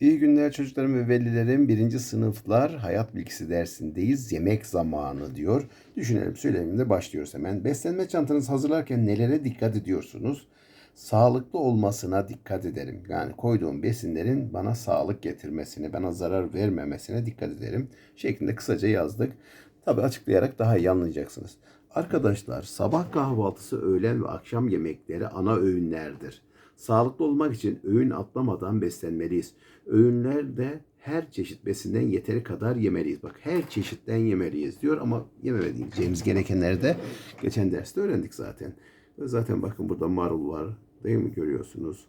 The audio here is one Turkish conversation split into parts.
İyi günler çocuklarım ve velilerim. Birinci sınıflar hayat bilgisi dersindeyiz. Yemek zamanı diyor. Düşünelim söyleminde başlıyoruz hemen. Beslenme çantanızı hazırlarken nelere dikkat ediyorsunuz? Sağlıklı olmasına dikkat ederim. Yani koyduğum besinlerin bana sağlık getirmesine, bana zarar vermemesine dikkat ederim. Şeklinde kısaca yazdık. Tabi açıklayarak daha iyi anlayacaksınız. Arkadaşlar sabah kahvaltısı, öğlen ve akşam yemekleri ana öğünlerdir. Sağlıklı olmak için öğün atlamadan beslenmeliyiz. Öğünlerde her çeşit besinden yeteri kadar yemeliyiz. Bak her çeşitten yemeliyiz diyor ama yememeyeceğimiz gerekenleri de geçen derste öğrendik zaten. Zaten bakın burada marul var değil mi görüyorsunuz?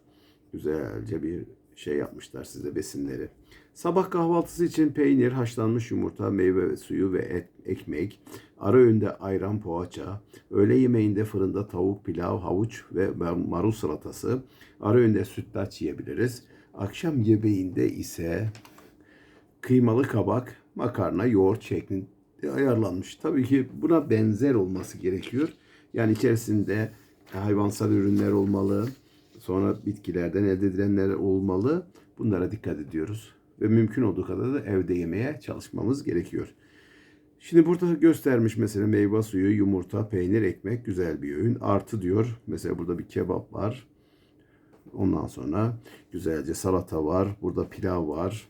Güzelce bir şey yapmışlar size besinleri. Sabah kahvaltısı için peynir, haşlanmış yumurta, meyve suyu ve et, ekmek. Ara öğünde ayran, poğaça. Öğle yemeğinde fırında tavuk, pilav, havuç ve marul salatası. Ara öğünde sütlaç yiyebiliriz. Akşam yemeğinde ise kıymalı kabak, makarna, yoğurt şeklinde ayarlanmış. Tabii ki buna benzer olması gerekiyor. Yani içerisinde hayvansal ürünler olmalı. Sonra bitkilerden elde edilenler olmalı. Bunlara dikkat ediyoruz. Ve mümkün olduğu kadar da evde yemeye çalışmamız gerekiyor. Şimdi burada göstermiş mesela meyve suyu, yumurta, peynir, ekmek güzel bir öğün. Artı diyor mesela burada bir kebap var. Ondan sonra güzelce salata var. Burada pilav var.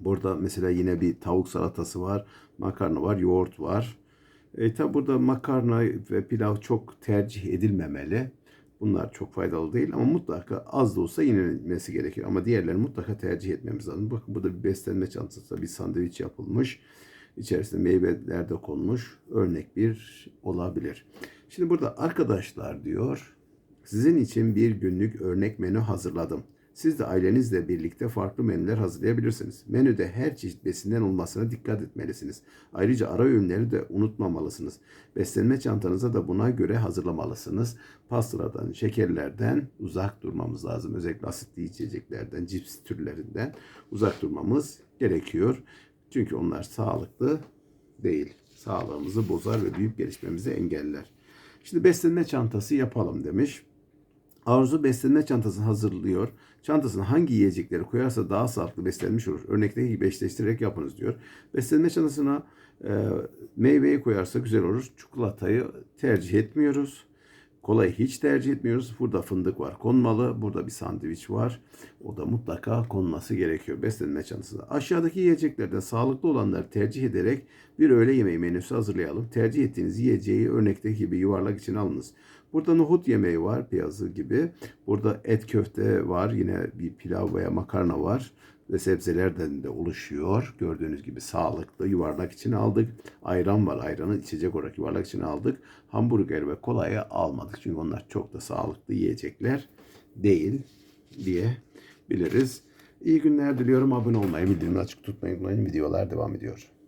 Burada mesela yine bir tavuk salatası var. Makarna var, yoğurt var. E, tabi burada makarna ve pilav çok tercih edilmemeli. Bunlar çok faydalı değil ama mutlaka az da olsa yenilmesi gerekiyor. Ama diğerlerini mutlaka tercih etmemiz lazım. Bakın burada bir beslenme çantası, bir sandviç yapılmış. İçerisinde meyveler de konmuş. Örnek bir olabilir. Şimdi burada arkadaşlar diyor, sizin için bir günlük örnek menü hazırladım. Siz de ailenizle birlikte farklı menüler hazırlayabilirsiniz. Menüde her çeşit besinden olmasına dikkat etmelisiniz. Ayrıca ara öğünleri de unutmamalısınız. Beslenme çantanıza da buna göre hazırlamalısınız. Pastalardan, şekerlerden uzak durmamız lazım. Özellikle asitli içeceklerden, cips türlerinden uzak durmamız gerekiyor. Çünkü onlar sağlıklı değil. Sağlığımızı bozar ve büyük gelişmemizi engeller. Şimdi beslenme çantası yapalım demiş. Arzu beslenme çantasını hazırlıyor. Çantasına hangi yiyecekleri koyarsa daha sağlıklı beslenmiş olur. Örnekteki gibi eşleştirerek yapınız diyor. Beslenme çantasına e, meyveyi koyarsa güzel olur. Çikolatayı tercih etmiyoruz. Kolayı hiç tercih etmiyoruz. Burada fındık var konmalı. Burada bir sandviç var. O da mutlaka konması gerekiyor beslenme çantasında. Aşağıdaki yiyeceklerden sağlıklı olanları tercih ederek bir öğle yemeği menüsü hazırlayalım. Tercih ettiğiniz yiyeceği örnekteki gibi yuvarlak için alınız. Burada nohut yemeği var piyazı gibi. Burada et köfte var. Yine bir pilav veya makarna var ve sebzelerden de oluşuyor. Gördüğünüz gibi sağlıklı yuvarlak için aldık. Ayran var. Ayranı içecek olarak yuvarlak için aldık. Hamburger ve kolayı almadık. Çünkü onlar çok da sağlıklı yiyecekler değil diye biliriz. İyi günler diliyorum. Abone olmayı, bildirimleri açık tutmayı unutmayın. Videolar devam ediyor.